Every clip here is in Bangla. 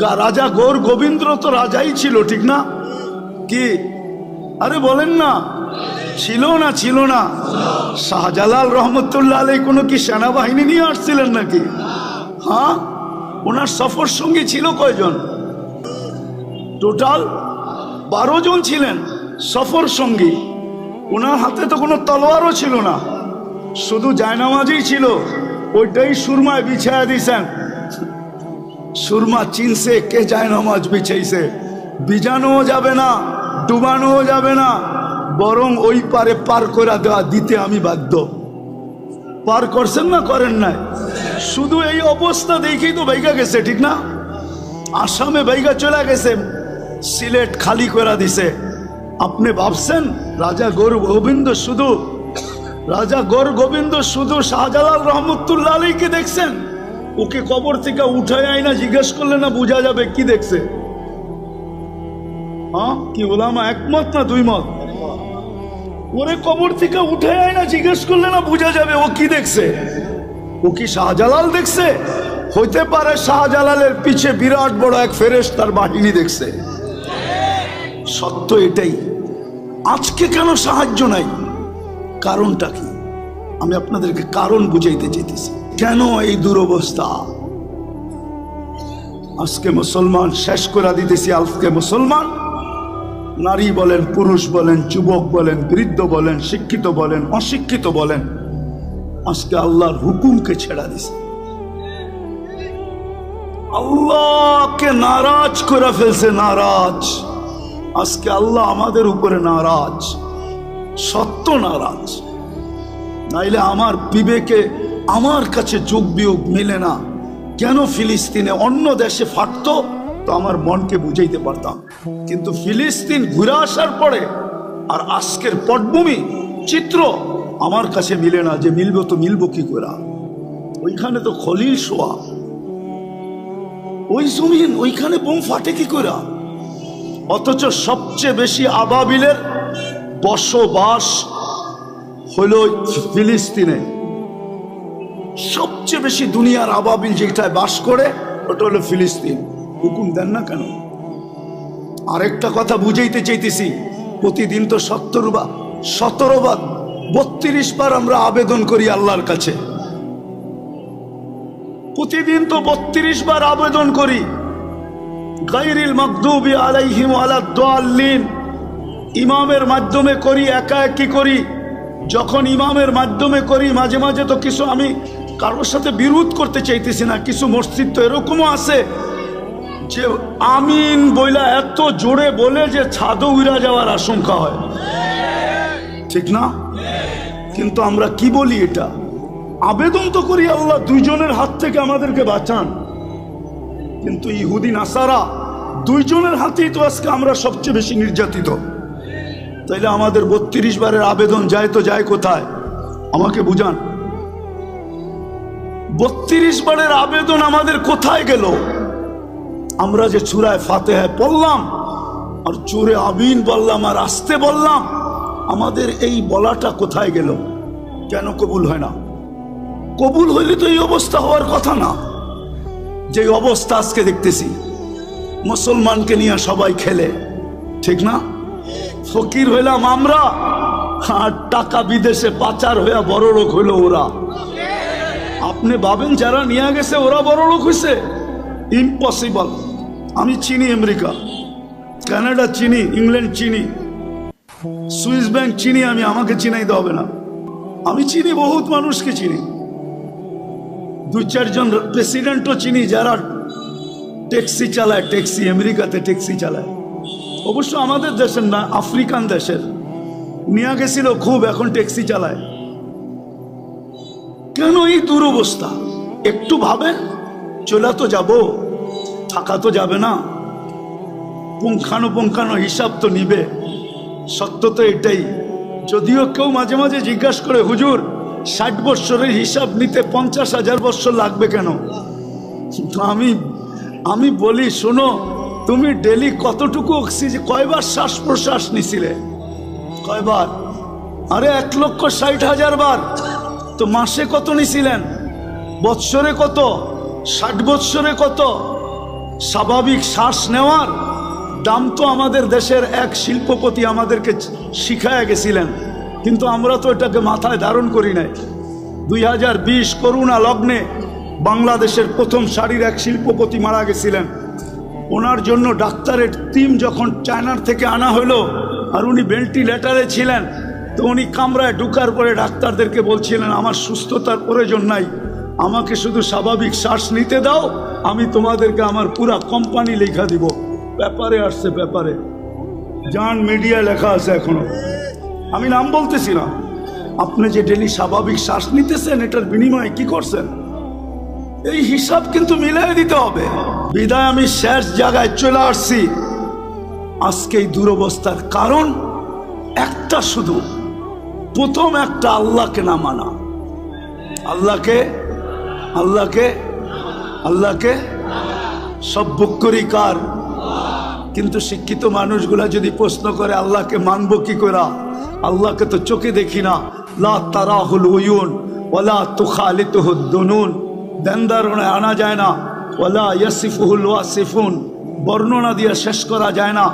রাজা গৌর গোবিন্দ্র তো রাজাই ছিল, ঠিক না? কি? আরে বলেন না। ছিল না ছিল না। শাহজালাল রহমতুল্লাহ আলাই কোনো কি সেনাবাহিনী নিয়ে আসছিলেন নাকি? হ্যাঁ? ওনার সফর সঙ্গী ছিল কয়জন? টোটাল বারো জন ছিলেন সফর সঙ্গী। ওনার হাতে তো কোনো তলোয়ারও ছিল না। শুধু জায়নামাজই ছিল। ওইটাই সুরমায় বিছায়া দিছেন। সুরমা চিনছে, কে জায়নামাজ বিছাইছে? বিজানোও যাবে না ডুবানোও যাবে না, বরং ওই পারে পার করে দেওয়া দিতে আমি বাধ্য। পার করছেন না করেন নাই? শুধু এই অবস্থা দেখেই তো বাইকা গেছে, ঠিক না? আসামে বাইকা চলে গেছে, সিলেট খালি করে দিছে। আপনি ভাবছেন, রাজা গৌর গোবিন্দ শুধু, রাজা গৌর গোবিন্দ শুধু শাহজালাল রহমতুল্লাহ আলীকে দেখছেন? ওকে কবর থেকে উঠায় আয় না, জিজ্ঞেস করলে না বোঝা যাবে, কি দেখছে? হ্যাঁ কি ওলামা একমত না দুই মত? ওরে কবর থেকে উঠে আয় না, জিজ্ঞেস করলে না বোঝা যাবে, ও কি দেখছে? ও কি শাহজালাল দেখছে? হইতে পারে শাহজালালের পিছে বিরাট বড় এক ফেরেশ তার বাহিনী দেখছে। সত্য এটাই। আজকে কেন সাহায্য নাই? কারণটা কি? আমি আপনাদেরকে কারণ বুঝাইতে চাইতেছি। কেন এই দুরবস্থা? আজকে মুসলমান শেষ করে দিতেছি আজকে মুসলমান। নারী বলেন, পুরুষ বলেন, যুবক বলেন, বৃদ্ধ বলেন, শিক্ষিত বলেন, অশিক্ষিত বলেন, আজকে আল্লাহর হুকুমকে ছেড়া দিছে। আল্লাহকে নারাজ করে ফেলছে, নারাজ। আজকে আল্লাহ আমাদের উপরে নারাজ, সত্য নারাজ। নাইলে আমার বিবেকে আমার কাছে যোগ বিয়োগ মেলে না। কেন ফিলিস্তিনে অন্য দেশে ফাটতো? তো আমার মনকে বুঝাইতে পারতাম। কিন্তু ফিলিস্তিন ঘুরে আসার পরে আর আজকের পটভূমি চিত্র আমার কাছে মিলে না যে মিলবো তো মিলবো কি করে। ওইখানে তো খলিল শোয়া। ওই জমিন, ওইখানে বোম ফাটে কি করে? অথচ সবচেয়ে বেশি আবাবিলের বসবাস হইল ফিলিস্তিনে। সবচেয়ে বেশি দুনিয়ার আবাবিল যেটায় বাস করে, ওটা হলো ফিলিস্তিন। হুকুম দেন না কেন? আরেকটা কথা বুঝাইতে চাইতেছি, প্রতিদিন তো সত্তর বা সতেরো বা বত্রিশ বার আমরা আবেদন করি আল্লাহর কাছে। প্রতিদিন তো বত্রিশ বার আবেদন করি। গাইরিল মকদুবি আলাইহিম আলাদ্দাল্লিন ইমামের মাধ্যমে করি একা একই করি। যখন ইমামের মাধ্যমে করি, মাঝে মাঝে তো কিছু আমি কারোর সাথে বিরোধ করতে চাইতেছি না, কিছু মসজিদ তো এরকমও আছে যে আমিন বইলা এত জোরে বলে যে ছাদও উড়া যাওয়ার আশঙ্কা হয়। ঠিক না? কিন্তু আমরা কি বলি এটা? আবেদন তো করি আল্লাহ দুইজনের হাত থেকে আমাদেরকে বাঁচান। কিন্তু ইহুদিন আসারা দুইজনের হাতেই তো আজকে আমরা সবচেয়ে বেশি নির্যাতিত। তাইলে আমাদের বত্রিশ বারের আবেদন যায় তো যায় কোথায়? আমাকে বুঝান। বত্রিশ বারের আবেদন আমাদের কোথায় গেল? আমরা যে চূড়ায় ফাতে পড়লাম, আর চোরে আবিন বললাম, আর আসতে বললাম, আমাদের এই বলাটা কোথায় গেল? কেন কবুল হয় না? কবুল হইলে তো এই অবস্থা হওয়ার কথা না। যে অবস্থা আজকে দেখতেছি, মুসলমানকে নিয়ে সবাই খেলে, ঠিক না? ফকির হইলাম আমরা, আর টাকা বিদেশে পাচার হইয়া বড় লোক হইল ওরা। আপনি ভাবেন যারা নিয়ে গেছে, ওরা বড় লোক হয়েছে ইম্পসিবল আমি চিনি আমেরিকা। কানাডা চিনি, ইংল্যান্ড চিনি। সুইস ব্যাংক চিনি, আমি আমাকে চিনাইতে হবে না। আমি চিনি, বহুত মানুষকে চিনি। দু চারজন প্রেসিডেন্টও চিনি, যারা ট্যাক্সি চালায়, ট্যাক্সি, আমেরিকাতে ট্যাক্সি চালায়। অবশ্য আমাদের দেশের না, আফ্রিকান দেশের। নিয়ে গেছিল খুব, এখন ট্যাক্সি চালায়। কেন এই দুরবস্থা? একটু ভাবেন চলে তো যাব, থাকা তো যাবে না। পুঙ্খানো পুঙ্খানো হিসাব তো নিবে। সত্য তো এটাই। যদিও কেউ মাঝে মাঝে জিজ্ঞাসা করে, হুজুর, ষাট বৎসরের হিসাব নিতে পঞ্চাশ হাজার বৎসর লাগবে কেন? আমি আমি বলি, শোনো তুমি ডেলি কতটুকু অক্সিজেন কয়বার শ্বাস প্রশ্বাস নিছিলে? কয়বার? আরে এক লক্ষ ষাট হাজার বার। তো মাসে কত নিছিলেন? বৎসরে কত? ষাট বৎসরে কত? স্বাভাবিক শ্বাস নেওয়ার? দাম তো আমাদের দেশের এক শিল্পপতি আমাদেরকে শিখায় গেছিলেন। কিন্তু আমরা তো এটাকে মাথায় ধারণ করি নাই। দুই হাজার বিশ করুণা লগ্নে বাংলাদেশের প্রথম সারির এক শিল্পপতি মারা গেছিলেন। ওনার জন্য ডাক্তারের টিম যখন চায়নার থেকে আনা হলো, আর উনি ভেন্টিলেটারে ছিলেন, তো উনি কামরায় ঢুকার পরে ডাক্তারদেরকে বলছিলেন, আমার সুস্থতার প্রয়োজন নাই, আমাকে শুধু স্বাভাবিক শ্বাস নিতে দাও, আমি তোমাদেরকে আমার পুরা কোম্পানি লেখা দিব। ব্যাপারে আসছে ব্যাপারে। জান মিডিয়া লেখা আছে এখনও। আমি নাম বলতেছি না। আপনি যে ডেলি স্বাভাবিক শ্বাস নিতেছেন, এটার বিনিময়ে কি করছেন? এই হিসাব কিন্তু মিলাই দিতে হবে। বিদায় আমি শেষ জায়গায় চলে আসছি। আজকে এই দুরবস্থার কারণ একটা শুধু। প্রথম একটা আল্লাহকে না মানা। আল্লাহকে আল্লাহকে আল্লাহকে সব বুক করি কার? কিন্তু শিক্ষিত মানুষগুলা যদি প্রশ্ন করে, আল্লাহকে মানব কি করা? আল্লাহকে তো চোখে দেখি না। লা তারাহুল উয়ুন ওলা তুখালিতুহু দুনুন দেনদারণে আনা যায় না ওলা ইয়াসিফুহুল ওয়াসিফুন বর্ণনা দিয়ে শেষ করা যায় না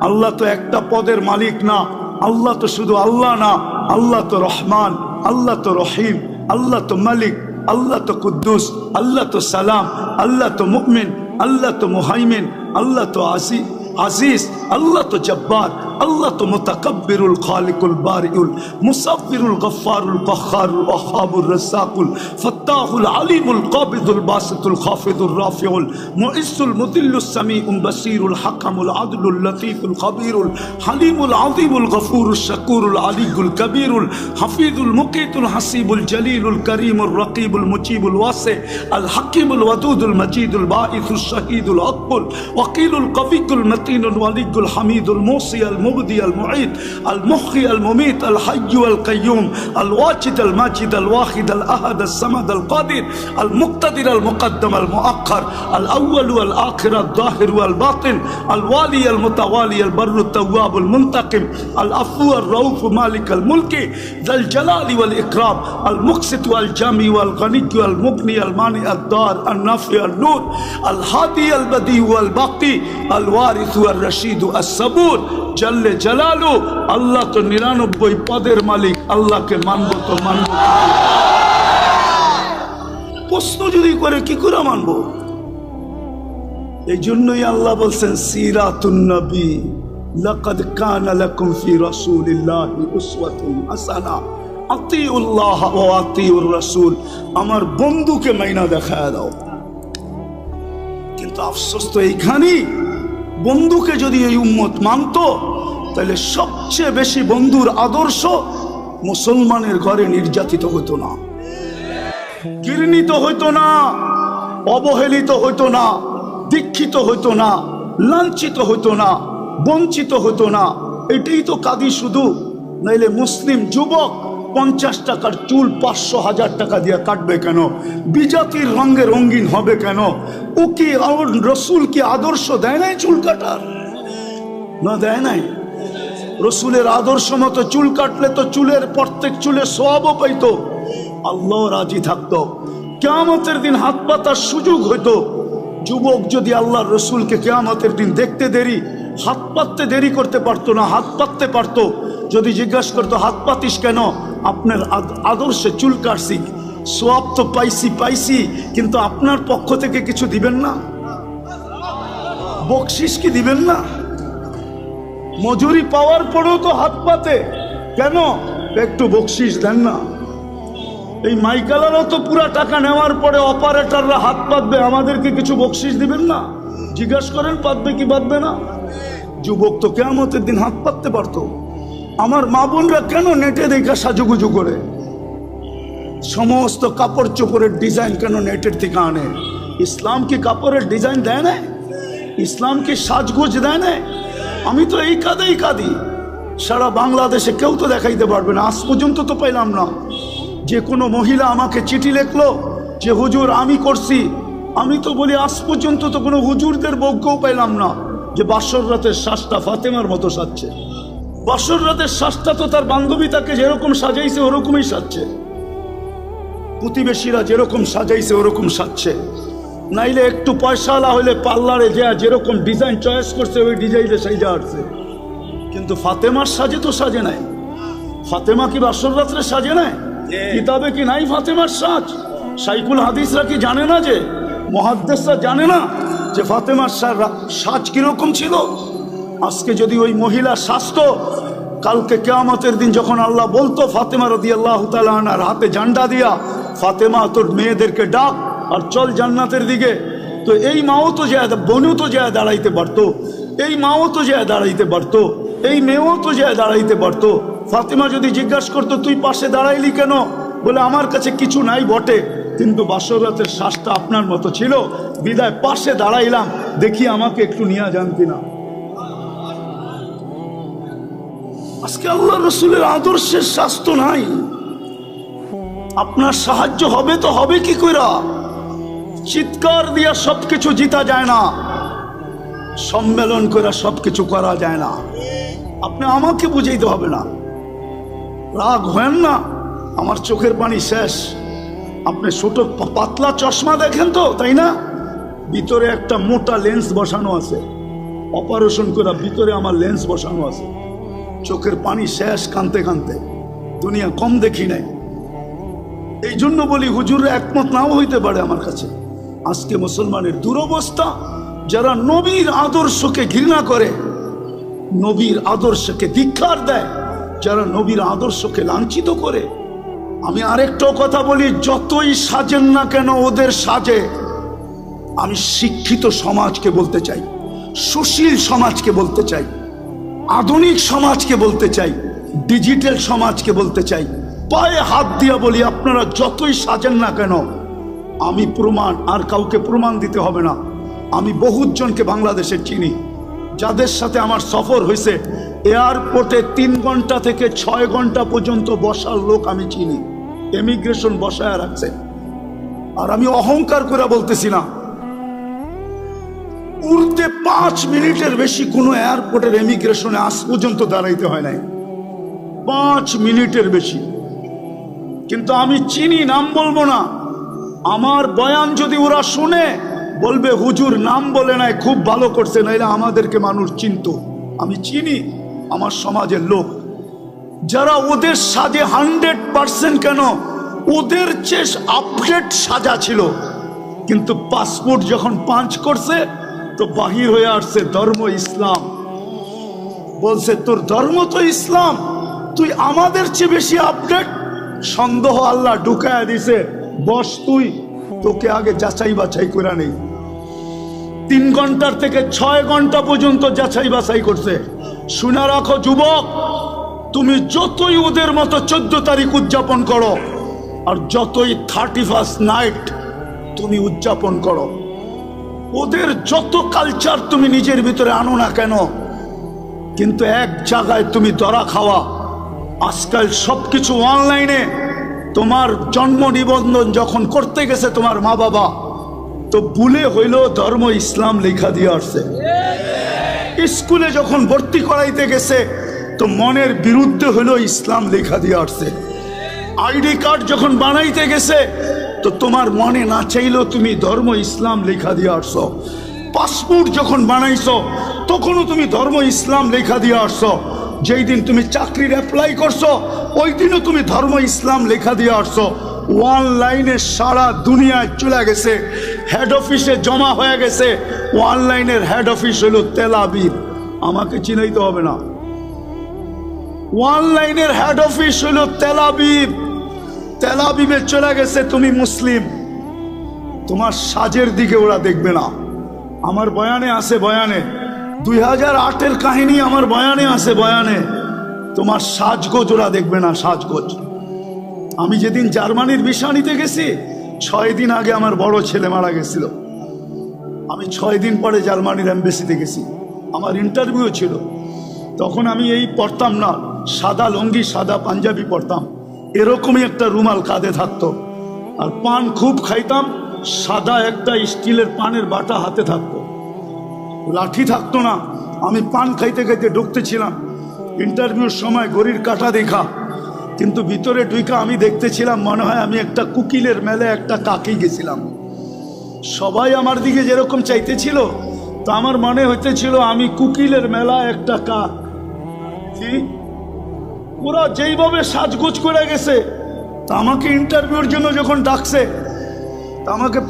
আল্লাহ তো একটা পদের মালিক না আল্লাহ তো শুধু আল্লাহ না আল্লাহ তো রহমান আল্লাহ তো রহিম আল্লাহ তো মালিক আল্লাহ তো কুদ্দুস আল্লাহ তো সালাম আল্লাহ তো মুকমিন আল্লাহ তো মুহাইমিন আল্লাহ তো আসি আজিজ আল্লাহ তো জব্বার আল্লাহ তো মুতাকাব্বিরুল খালিকুল বারিউল মুসাফিরুল গফফারুল কখারুল ওয়াহাবুর রাসাকুল ফাত্তাহুল আলিমুল কাবিদুল বাসিতুল খাফিদুর রাফিউল মুইসুল মুদিল্লুস সামিউল বাসিরুল হাকামুল আদলুল লতীফুল খবীরুল হালিমুল আযীমুল গফুরুল শাকুরুল আলিগুল কবীরুল হাফিজুল মুকিতুল হাসিবুল জলিলুল করিমুল রকিবুল মুজিবুল ওয়াসি আল হাকিমুল ওয়াদুদুল মজিদুল বাঈসুল শহীদুল আকবুল ওয়াকিলুল কবিকুল মতিনুল ওয়ালিকুল হামিদুল মুসি আল المغذي المعيد المخي المميت الحي والقيوم الواجد الماجد الواحد الأحد الصمد القادر المقتدر المقدم المؤخر الأول والآخر الظاهر والباطن الوالي المتوالي البر التواب المنتقم العفو الروف مالك الملك ذا الجلال والإكرام المقسط والجامي والغني والمغني المانع الدار النافع النور الهادي البديه والباقي الوارث والرشيد الصبور جل জাল্লে জালালু, আল্লাহ তো নিরানব্বই পদের মালিক, আল্লাহকে মানব তো মানব। প্রশ্ন যদি করে, কি করে মানব? এই জন্যই আল্লাহ বলছেন সিরাতুন্নবী লাকাদ কানা লাকুম ফি রাসূলিল্লাহি উসওয়াতুন হাসানা। আতিউল্লাহ ওয়া আতিউর রাসূল, আমার বন্ধুকে মাইনা দেখায় দাও। কিন্তু আফসোস তো এইখানেই। বন্ধুকে যদি এই উম্মত মানত তাহলে সবচেয়ে বেশি বন্ধুর আদর্শ মুসলমানের ঘরে নির্যাতিত হতো না। ঘৃণিত হইতো না, অবহেলিত হইতো না, দীক্ষিত হইতো না, লাঞ্ছিত হইতো না, বঞ্চিত হতো না। এটাই তো কাদি শুধু। নাইলে মুসলিম যুবক পঞ্চাশ টাকার চুল পাঁচশো হাজার টাকা দিয়ে কাটবে কেন? বিজাতির রঙে রঙিন হবে কেন? ও কি রসুল কি আদর্শ দেয় নাই চুল কাটার? না দেয় নাই। রসুলের আদর্শ মতো চুল কাটলে তো চুলের প্রত্যেক চুলে সোয়াবও পাইতো। আল্লাহ রাজি থাকতো। কেয়ামতের দিন হাত পাতার সুযোগ হইতো। যুবক যদি আল্লাহর রসুলকে কেয়ামতের দিন দেখতে দেরি, হাত পাততে দেরি করতে পারতো না, হাত পাততে পারতো। যদি জিজ্ঞাসা করতো, হাত পাতিস কেন? আপনার আদর্শে চুল কাটছি, সোয়াব তো পাইছি পাইছি, কিন্তু আপনার পক্ষ থেকে কিছু দিবেন না? বকশিস কি দিবেন না? মজুরি পাওয়ার পরেও তো হাত পাতে। কেন? একটু বকশিস দেন না। এই মাইকালারও তো পুরা টাকা নেওয়ার পরে অপারেটররা হাত পাতবে। আমাদেরকে কিছু বকশিস দিবেন না? জিজ্ঞাসা করেন, পাতবে কি পাতবে না? যুবক তো কেমতের দিন হাত পাততে পারতো। আমার মা বোনরা কেন নেটে দেখা সাজুগুজু করে? সমস্ত কাপড় চোপড়ের ডিজাইন কেন নেটের থেকে আনে? ইসলাম কি কাপড়ের ডিজাইন দেয় না ইসলাম কি সাজগোজ দেয় না আমি তো এই কাদেই কাঁদি। সারা বাংলাদেশে কেউ তো দেখাইতে পারবে না। আজ পর্যন্ত তো পাইলাম না। যে কোনো মহিলা আমাকে চিঠি লিখলো যে, হুজুর, আমি করছি। আমি তো বলি, আজ পর্যন্ত তো কোনো হুজুরদের বজ্ঞও পাইলাম না। যে, বাসর রাতের শ্বাসটা ফাতেমার মতো সাজছে। বাসর রাতের শ্বাসটা তো তার বান্ধবী তাকে যেরকম সাজাইছে, ওরকমই সাজছে। প্রতিবেশীরা যেরকম সাজাইছে, ওরকম সাজছে। নাইলে একটু পয়সাওয়ালা হলে পার্লারে যা যেরকম ডিজাইন চয়েস করছে ওই ডিজাইনে যা আসছে কিন্তু ফাতেমার সাজে তো সাজে নাই। ফাতেমা কি বাসর রাত্রে সাজে নাই? কিতাবে কি নাই ফাতেমার সাজ? সাইকুল হাদিসরা কি জানে না যে মহাদ্দেশরা জানে না যে ফাতেমার সাজ কীরকম ছিল? আজকে যদি ওই মহিলা স্বাস্থ্য কালকে কেয়ামতের দিন যখন আল্লাহ বলতো ফাতেমা রদি আল্লাহ তালার হাতে জান্ডা দিয়া ফাতেমা তোর মেয়েদেরকে ডাক আর চল জান্নাতের দিকে। তো এই মাও তো যায় বোনও তো যায় দাঁড়াইতে পারতো। এই মাও তো যায় দাঁড়াইতে পারতো। এই মেয়েও তো যায় দাঁড়াইতে পারতো। ফাতেমা যদি জিজ্ঞাসা করতো, তুই পাশে দাঁড়াইলি কেন? বলে, আমার কাছে কিছু নাই বটে। কিন্তু বাসরাতের শ্বাসটা আপনার মতো ছিল। বিদায়, পাশে দাঁড়াইলাম। দেখি আমাকে একটু নিয়ে যান কিনা। আজকে আল্লাহ রসুলের আদর্শের স্বাস্থ্য নাই। আপনার সাহায্য হবে তো হবে কি কইরা? চিৎকার দিয়া সবকিছু জিতা যায় না। সম্মেলন করে সবকিছু করা যায় না। আপনি আমাকে বুঝাইতে হবে না। রাগ হেন না। আমার চোখের পানি শেষ। আপনি ছোট পাতলা চশমা দেখেন তো, তাই না? ভিতরে একটা মোটা লেন্স বসানো আছে। অপারেশন করা ভিতরে আমার লেন্স বসানো আছে। চোখের পানি শেষ কানতে কানতে। দুনিয়া কম দেখি নাই। এই জন্য বলি হুজুর একমত নাও হইতে পারে আমার কাছে। আজকে মুসলমানের দুরবস্থা, যারা নবীর আদর্শকে ঘৃণা করে, নবীর আদর্শকে ধিক্ষার দেয়, যারা নবীর আদর্শকে লাঞ্ছিত করে। আমি আরেকটাও কথা বলি, যতই সাজেন না কেন ওদের সাজে। আমি শিক্ষিত সমাজকে বলতে চাই, সুশীল সমাজকে বলতে চাই, আধুনিক সমাজকে বলতে চাই, ডিজিটাল সমাজকে বলতে চাই। পায়ে হাত দিয়া বলি, আপনারা যতই সাজেন না কেন আমি প্রমাণ, আর কাউকে প্রমাণ দিতে হবে না। আমি বহুত জনকে বাংলাদেশে চিনি, যাদের সাথে আমার সফর হয়েছে। এয়ারপোর্টে তিন ঘণ্টা থেকে ছয় ঘণ্টা পর্যন্ত বসার লোক আমি চিনি। এমিগ্রেশন বসায় রাখছে। আর আমি অহংকার করে বলতেছি না। উড়তে পাঁচ মিনিটের বেশি কোনো এয়ারপোর্টের এমিগ্রেশনে আজ পর্যন্ত দাঁড়াইতে হয় নাই। পাঁচ মিনিটের বেশি। কিন্তু আমি চিনি, নাম বলব না। আমার বয়ান যদি ওরা শুনে, বলবে, হুজুর, নাম বলে নাই, খুব ভালো করছে, নাইলে আমাদেরকে মানুষ চিনত। আমি চিনি, আমার সমাজের লোক। যারা ওদের সাজে হান্ড্রেড পার্সেন্ট কেন? ওদের চেয়ে আপডেট সাজা ছিল। কিন্তু পাসপোর্ট যখন পাঞ্চ করছে, তো বাহির হয়ে আসছে, ধর্ম ইসলাম। বলছে, তোর ধর্ম তো ইসলাম, তুই আমাদের চেয়ে বেশি আপডেট সন্দেহ আল্লাহ ঢুকায় দিছে। বস তুই, তোকে আগে যাচাই বাছাই করে নেই। তিন ঘণ্টার থেকে ছয় ঘণ্টা পর্যন্ত যাচাই বাছাই করছে। শুনে রাখো যুবক, তুমি যতই ওদের মতো চোদ্দ তারিখ উদযাপন করো, আর যতই থার্টি ফার্স্ট নাইট তুমি উদযাপন করো, ওদের যত কালচার তুমি নিজের ভিতরে আনো না কেন, কিন্তু এক জায়গায় তুমি দরা খাওয়া, আজকাল সবকিছু অনলাইনে তোমার জন্ম নিবন্ধন যখন করতে গেছে তোমার মা বাবা, তো ভুলে হইল ধর্ম ইসলাম লেখা দিয়ে আসছে। স্কুলে যখন ভর্তি করাইতে গেছে, তো মনের বিরুদ্ধে হইল ইসলাম লেখা দিয়ে আসছে। আইডি কার্ড যখন বানাইতে গেছে, তো তোমার মনে না চাইলেও তুমি ধর্ম ইসলাম লেখা দিয়ে আসছো। পাসপোর্ট যখন বানাইছ, তখনও তুমি ধর্ম ইসলাম লেখা দিয়ে আসছো। যেই দিন তুমি চাকরির অ্যাপ্লাই করছ ওই দিনও তুমি ধর্ম ইসলাম লেখা দিয়ে আসছো। অনলাইনে সারা দুনিয়ায় চলে গেছে। হেড অফিসে জমা হয়ে গেছে। অনলাইনের হেড অফিস হলো তেলাবিদ আমাকে চিনাইতে হবে না। অনলাইনের হেড অফিস হলো তেলাবিব তেলাবিবে চলে গেছে তুমি মুসলিম। তোমার সাজের দিকে ওরা দেখবে না। আমার বয়ানে আছে বয়ানে দুই হাজার আটের কাহিনী আমার বয়ানে আছে, বয়ানে। তোমার সাজগোজ ওরা দেখবে না, সাজগোজ। আমি যেদিন জার্মানির ভিসা নিতে গেছি, ছয় দিন আগে আমার বড় ছেলে মারা গেছিল। আমি ছয় দিন পরে জার্মানির এম্বাসিতে গেছি। আমার ইন্টারভিউ ছিল। তখন আমি এই পড়তাম না, সাদা লঙ্গি, সাদা পাঞ্জাবি পড়তাম। এরকমই একটা রুমাল কাঁধে থাকতো। আর পান খুব খাইতাম, সাদা একটা স্টিলের পানের বাটা হাতে থাকতো। লাঠি থাকতো না। আমি পান খাইতে খাইতে ঢুকতেছিলাম। ইন্টারভিউর সময় গড়ির কাটা দেখা। কিন্তু ভিতরে ঢুইকা আমি দেখতেছিলাম, মনে হয় আমি একটা কুকিলের মেলে একটা কাকেই গেছিলাম। সবাই আমার দিকে যেরকম চাইতেছিল, তো আমার মনে হইতেছিল আমি কুকিলের মেলা একটা কাক ওরা যেইভাবে সাজগোজ করে গেছে, তা আমাকে ইন্টারভিউর জন্য যখন ডাকছে, তা আমাকে